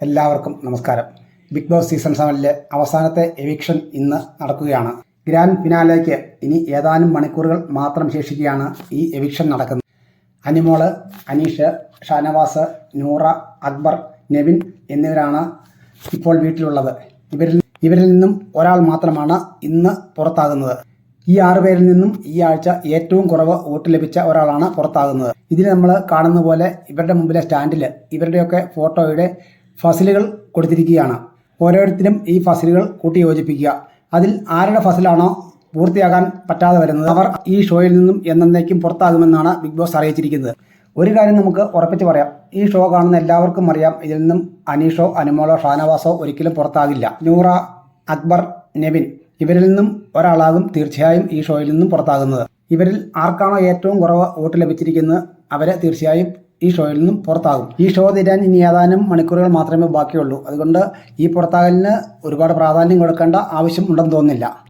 എല്ലാവർക്കും നമസ്കാരം. Big boss season സെവനിലെ അവസാനത്തെ എവിക്ഷൻ ഇന്ന് നടക്കുകയാണ്. ഗ്രാൻഡ് ഫിനാലേക്ക് ഇനി ഏതാനും മണിക്കൂറുകൾ മാത്രം ശേഷിക്കുകയാണ് ഈ എവിക്ഷൻ നടക്കുന്നത്. അനിമോൾ അനീഷ് ഷാനവാസ് നൂറ അക്ബർ നെവിൻ എന്നിവരാണ് ഇപ്പോൾ വീട്ടിലുള്ളത്. ഇവരിൽ ഇവരിൽ നിന്നും ഒരാൾ മാത്രമാണ് ഇന്ന് പുറത്താകുന്നത്. ഈ ആറുപേരിൽ നിന്നും ഈ ആഴ്ച ഏറ്റവും കുറവ് വോട്ട് ലഭിച്ച ഒരാളാണ് പുറത്താകുന്നത്. ഇതിൽ നമ്മൾ കാണുന്ന പോലെ ഇവരുടെ മുമ്പിലെ സ്റ്റാൻഡിൽ ഇവരുടെയൊക്കെ ഫോട്ടോയുടെ ഫസിലുകൾ കൊടുത്തിരിക്കുകയാണ്. ഓരോരുത്തരും ഈ ഫസലുകൾ കൂട്ടി യോജിപ്പിക്കുക അതിൽ ആരുടെ ഫസലാണോ പൂർത്തിയാകാൻ പറ്റാതെ വരുന്നത് അവർ ഈ ഷോയിൽ നിന്നും എന്നേക്കും പുറത്താകുമെന്നാണ് ബിഗ് ബോസ് അറിയിച്ചിരിക്കുന്നത്. ഒരു കാര്യം നമുക്ക് ഉറപ്പിച്ച് പറയാം. ഈ ഷോ കാണുന്ന എല്ലാവർക്കും അറിയാം. ഇതിൽ നിന്നും അനീഷോ അനുമോളോ ഷാനവാസോ ഒരിക്കലും പുറത്താകില്ല. നൂറ അക്ബർ നെവിൻ ഇവരിൽ നിന്നും ഒരാളാകും തീർച്ചയായും ഈ ഷോയിൽ നിന്നും പുറത്താകുന്നത്. ഇവരിൽ ആർക്കാണോ ഏറ്റവും കുറവ് വോട്ട് ലഭിച്ചിരിക്കുന്നത് അവരെ തീർച്ചയായും ഈ ഷോയിൽ നിന്നും പുറത്താകും. ഈ ഷോ തീരാൻ ഇനി ഏതാനും മണിക്കൂറുകൾ മാത്രമേ ബാക്കിയുള്ളൂ. അതുകൊണ്ട് ഈ പുറത്താകലിന് ഒരുപാട് പ്രാധാന്യം കൊടുക്കേണ്ട ആവശ്യം ഉണ്ടെന്ന് തോന്നുന്നില്ല.